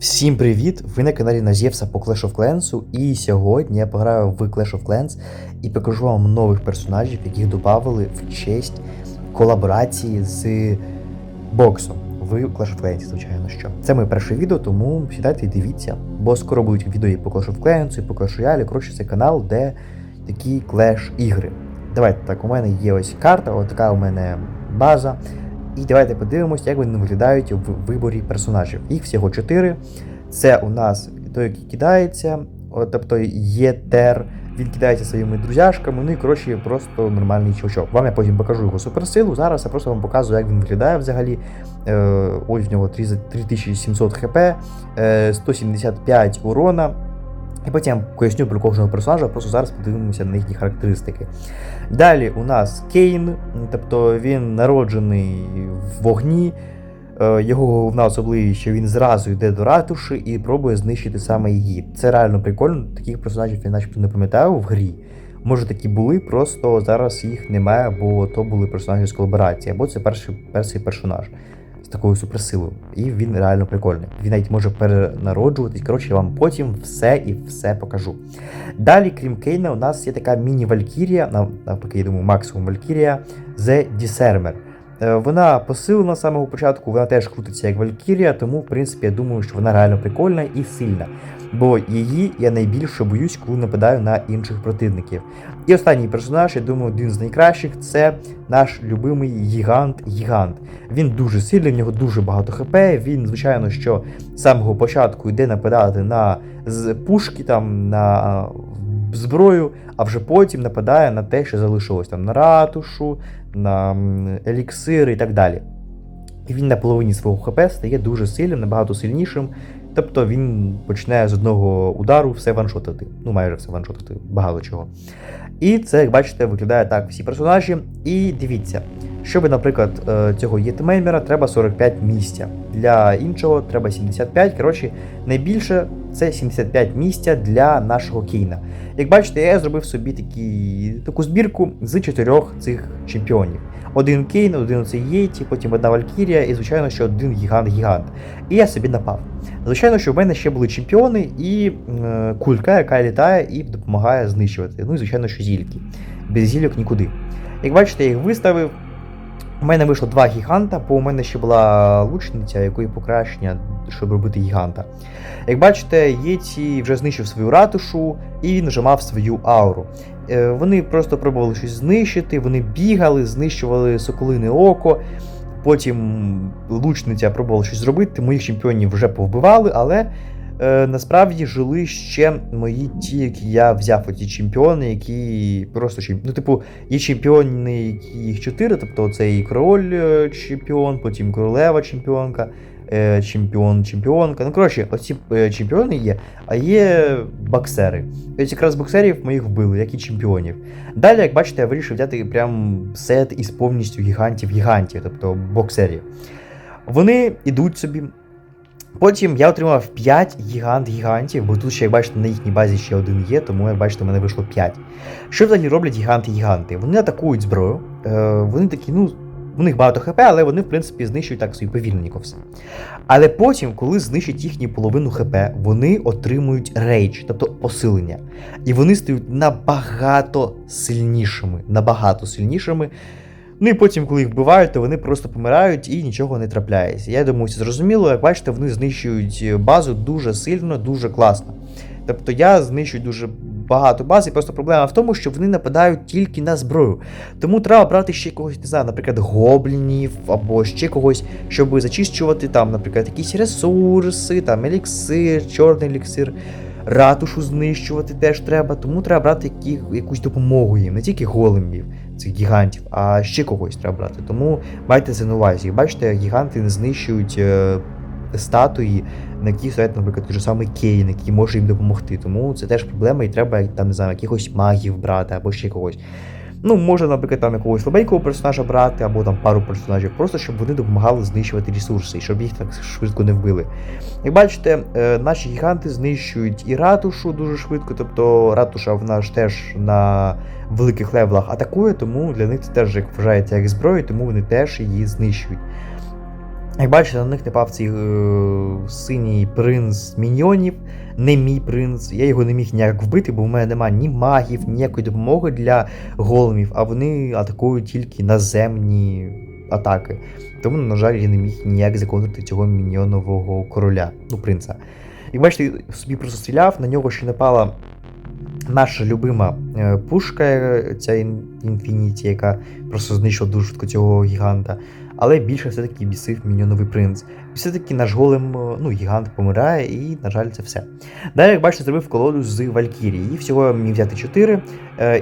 Всім привіт! Ви на каналі Назєвса по Clash of Clans, і сьогодні я пограю в Clash of Clans і покажу вам нових персонажів, яких додали в честь колаборації з боксом в Clash of Clans, звичайно що. Це моє перше відео, тому сідайте і дивіться, бо скоро будуть відео і по Clash of Clans, і по Clash Royale. Коротше, це канал, де такі Clash ігри. Давайте так, у мене є ось карта, от така у мене база. І давайте подивимось, як вони виглядають в виборі персонажів. Їх всього чотири. Це у нас той, який кидається, тобто ЄТЕР, він кидається своїми друзяшками, ну і коротше, просто нормальний чувачок. Вам я потім покажу його суперсилу. Зараз я просто вам показую, як він виглядає взагалі. Е, ось в нього 3700 хп, е, 175 урона. І потім поясню про кожного персонажа, просто зараз подивимося на їхні характеристики. Далі у нас Кейн, тобто він народжений в вогні. Е, Його головна особливість, що він зразу йде до ратуші і пробує знищити саме її. Це реально прикольно. Таких персонажів я начебто не пам'ятаю в грі. Може такі були, просто зараз їх немає, бо то були персонажі з колаборації, або це перший перший персонаж такою суперсилою. І він реально прикольний. Він навіть може перенароджуватись. Коротше, я вам потім все і все покажу. Далі, крім Кейна, у нас є така міні-валькірія, навпаки, я думаю, максимум Валькірія The Disarmer. Е, Вона посилена з самого початку, вона теж крутиться як Валькірія, тому, в принципі, я думаю, що вона реально прикольна і сильна. Бо її я найбільше боюсь, коли нападаю на інших противників. І останній персонаж, я думаю, один з найкращих це наш любимий гігант Гігант. Він дуже сильний, в нього дуже багато хп. Він, звичайно, що з самого початку йде нападати на пушки, там, на зброю, а вже потім нападає на те, що залишилось там на ратушу, на еліксири і так далі. І він на половині свого ХП стає дуже сильним, набагато сильнішим. Тобто він починає з одного удару все ваншотити. Ну, майже все ваншотити, багато чого. І це, як бачите, виглядає так всі персонажі. І дивіться, щоб, наприклад, е, цього єтмеймера треба 45 місця. Для іншого треба 75. Коротше, найбільше це 75 місця для нашого Кейна. Як бачите, я зробив собі такі, таку збірку з чотирьох цих чемпіонів. Один Кейн, один оцей Єті, потім одна Валькірія і, звичайно, ще один гігант-гігант. І я собі напав. Звичайно, що в мене ще були чемпіони і е, кулька, яка літає і допомагає знищувати. Ну і звичайно, що зільки. Без зільок нікуди. Як бачите, я їх виставив. У мене вийшло два гіганта, бо у мене ще була лучниця, якої покращення, щоб робити гіганта. Як бачите, Єті вже знищив свою ратушу і він вже мав свою ауру. Е, Вони просто пробували щось знищити, вони бігали, знищували соколине око. Потім лучниця пробувала щось зробити, моїх чемпіонів вже повбивали, але е, насправді жили ще мої ті, які я взяв оті чемпіони, які просто чемпіони. Ну, типу, є чемпіони, які їх чотири, тобто це і король е, чемпіон, потім королева чемпіонка, чемпіон, чемпіонка. Ну, коротше, оці е, чемпіони є, а є боксери. Ось якраз боксерів моїх вбили, як і чемпіонів. Далі, як бачите, я вирішив взяти прям сет із повністю гігантів-гігантів, тобто боксерів. Вони йдуть собі. Потім я отримав 5 гігант-гігантів, бо тут ще, як бачите, на їхній базі ще один є, тому як бачите, у мене вийшло 5. Що взагалі роблять гіганти-гіганти? Вони атакують зброю, е, вони такі, ну, у них багато хп, але вони, в принципі, знищують так собі повільненько все. Але потім, коли знищать їхню половину хп, вони отримують рейдж, тобто посилення. І вони стають набагато сильнішими. Набагато сильнішими. Ну і потім, коли їх вбивають, то вони просто помирають і нічого не трапляється. Я думаю, це зрозуміло. Як бачите, вони знищують базу дуже сильно, дуже класно. Тобто я знищую дуже багато баз, і просто проблема в тому, що вони нападають тільки на зброю. Тому треба брати ще когось, не знаю, наприклад, гоблінів або ще когось, щоб зачищувати там, наприклад, якісь ресурси, там еліксир, чорний еліксир. Ратушу знищувати теж треба, тому треба брати які, якусь допомогу їм, не тільки големів, цих гігантів, а ще когось треба брати. Тому майте це на увазі. Бачите, гіганти не знищують е, статуї, на які стоять, наприклад, той же самий Кейн, який може їм допомогти. Тому це теж проблема, і треба там, не знаю, якихось магів брати або ще когось. Ну, можна, наприклад, там якогось слабенького персонажа брати, або там пару персонажів, просто щоб вони допомагали знищувати ресурси, щоб їх так швидко не вбили. Як бачите, е, наші гіганти знищують і ратушу дуже швидко, тобто ратуша в нас теж на великих левелах атакує, тому для них це теж як вважається як зброя, тому вони теж її знищують. Як бачите, на них напав цей е, синій принц міньйонів, не мій принц. Я його не міг ніяк вбити, бо в мене немає ні магів, ніякої допомоги для големів, а вони атакують тільки наземні атаки. Тому, на жаль, я не міг ніяк законтрити цього міньйонового короля, ну, принца. Як бачите, собі просто стріляв, на нього ще напала наша любима е, пушка, е, ця Інфініті, яка просто знищила дуже цього гіганта. Але більше все-таки бісив міньйоновий принц. І все-таки наш голем, е, ну, гігант помирає, і, на жаль, це все. Далі, як бачите, зробив колоду з Валькірії. Їх всього міг взяти 4,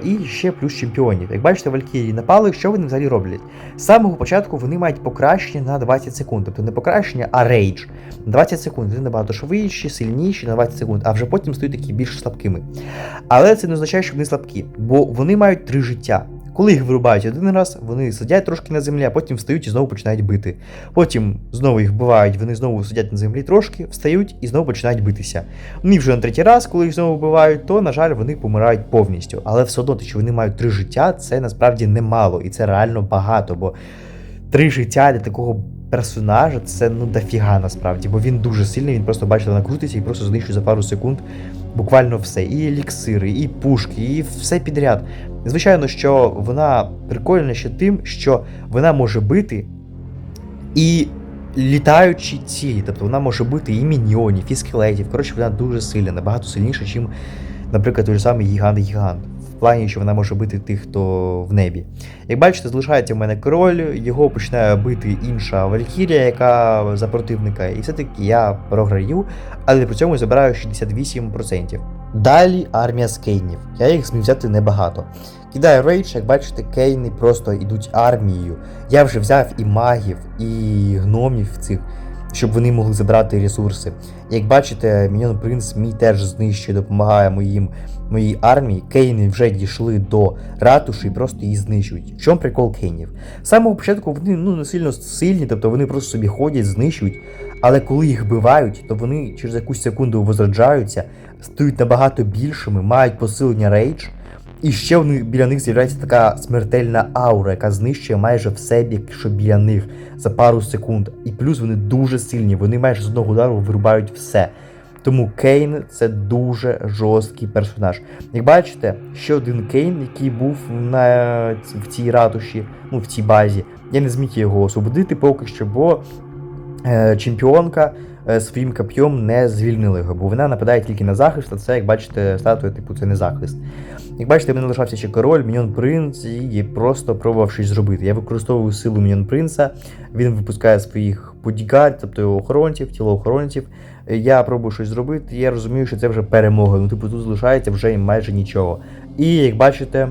і ще плюс чемпіонів. Як бачите, Валькірії напали, що вони взагалі роблять? З самого початку вони мають покращення на 20 секунд. Тобто не покращення, а рейдж. 20 секунд. Вони набагато швидші, сильніші на 20 секунд, а вже потім стають такі більш слабкими. Але це не означає, що вони слабкі, бо вони мають три життя. Коли їх вирубають один раз, вони сидять трошки на землі, а потім встають і знову починають бити. Потім знову їх вбивають, вони знову сидять на землі трошки, встають і знову починають битися. І вже на третій раз, коли їх знову вбивають, то, на жаль, вони помирають повністю. Але все одно, що вони мають три життя, це насправді немало, і це реально багато, бо три життя для такого персонажа це ну дофіга насправді, бо він дуже сильний, він просто бачите, накрутиться і просто знищує за пару секунд буквально все. І еліксири, і пушки, і все підряд. Звичайно, що вона прикольна ще тим, що вона може бити і літаючі цілі. Тобто вона може бити і міньйонів, і скелетів. Коротше, вона дуже сильна, набагато сильніша, ніж, наприклад, той же самий гігант-гігант. В плані, що вона може бити тих, хто в небі. Як бачите, залишається в мене король, його починає бити інша Валькірія, яка за противника, і все-таки я програю, але при цьому забираю 68%. Далі армія з кейнів. Я їх зміг взяти небагато. Кидаю рейдж, як бачите, кейни просто йдуть армією. Я вже взяв і магів, і гномів цих, щоб вони могли забрати ресурси. Як бачите, Міньон Принц мій теж знищує, допомагає моїм, моїй армії. Кейни вже дійшли до ратуші і просто її знищують. В чому прикол кейнів? З самого початку вони ну, не сильно сильні, тобто вони просто собі ходять, знищують. Але коли їх вбивають, то вони через якусь секунду возроджаються, стають набагато більшими, мають посилення рейдж. І ще в них, біля них з'являється така смертельна аура, яка знищує майже все, що біля них за пару секунд. І плюс вони дуже сильні, вони майже з одного удару вирубають все. Тому Кейн це дуже жорсткий персонаж. Як бачите, ще один Кейн, який був на, в цій ратуші, ну в цій базі, я не зміг його освободити поки що, бо чемпіонка е, своїм коп'єм не звільнила його, бо вона нападає тільки на захист, а це, як бачите, статуя, типу, це не захист. Як бачите, в мене лишався ще король, міньон принц, і просто пробував щось зробити. Я використовую силу міньон принца, він випускає своїх бодігард, тобто охоронців, тілоохоронців. Я пробую щось зробити, і я розумію, що це вже перемога. Ну, типу, тут залишається вже майже нічого. І як бачите,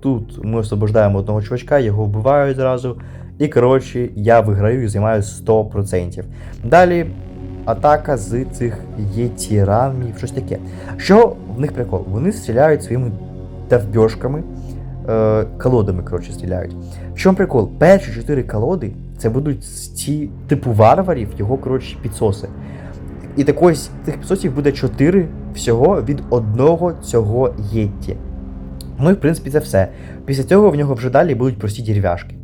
тут ми освобождаємо одного чувачка, його вбивають зразу. І коротше, я виграю і займаю 100%. Далі атака з цих єтіранів, щось таке. Що в них прикол? Вони стріляють своїми довбьошками, е, колодами, коротше, стріляють. В чому прикол? Перші чотири колоди це будуть ці типу варварів, його, коротше, підсоси. І так ось тих підсосів буде 4 всього від одного цього єтті. Ну і в принципі це все. Після цього в нього вже далі будуть прості дерев'яшки.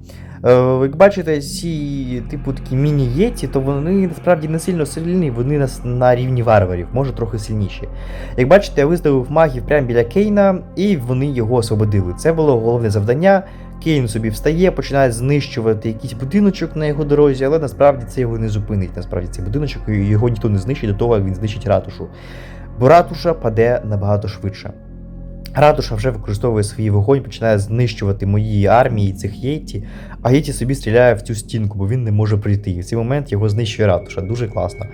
Е, як бачите, ці типу такі міні-єті, то вони насправді не сильно сильні, вони на, на рівні варварів, може трохи сильніші. Як бачите, я виставив магів прямо біля Кейна, і вони його освободили. Це було головне завдання. Кейн собі встає, починає знищувати якийсь будиночок на його дорозі, але насправді це його не зупинить. Насправді цей будиночок його ніхто не знищить до того, як він знищить ратушу. Бо ратуша паде набагато швидше. Ратуша вже використовує свій вогонь, починає знищувати мої армії цих єті, а єті собі стріляє в цю стінку, бо він не може прийти. І в цей момент його знищує ратуша. Дуже класно.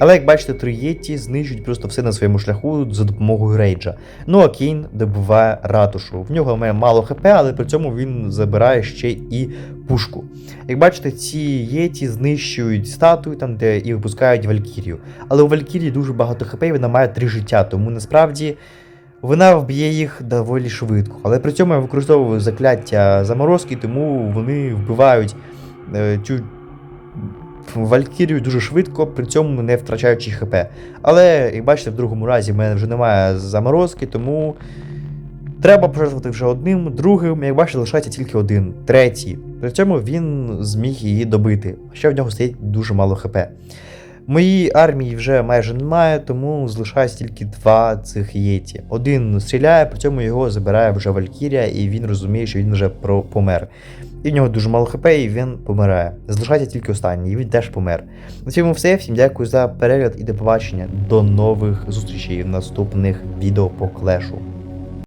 Але як бачите, три єті знищують просто все на своєму шляху за допомогою рейджа. Ну а Кейн добиває ратушу. В нього має мало хп, але при цьому він забирає ще і пушку. Як бачите, ці єті знищують статую там, де і випускають Валькірію. Але у Валькірії дуже багато хп, і вона має три життя, тому насправді. Вона вб'є їх доволі швидко. Але при цьому я використовую закляття заморозки, тому вони вбивають е, цю Валькірію дуже швидко, при цьому не втрачаючи ХП. Але, як бачите, в другому разі в мене вже немає заморозки, тому Треба пожертвувати вже одним, другим, як бачите, лишається тільки один, третій. При цьому він зміг її добити, хоча в нього стоїть дуже мало хп. Моїй армії вже майже немає, тому залишається тільки два цих єті. Один стріляє, при цьому його забирає вже Валькірія, і він розуміє, що він вже про помер. І в нього дуже мало хп, і він помирає. Залишається тільки останній, і він теж помер. На цьому все. Всім дякую за перегляд і до побачення. До нових зустрічей в наступних відео по клешу.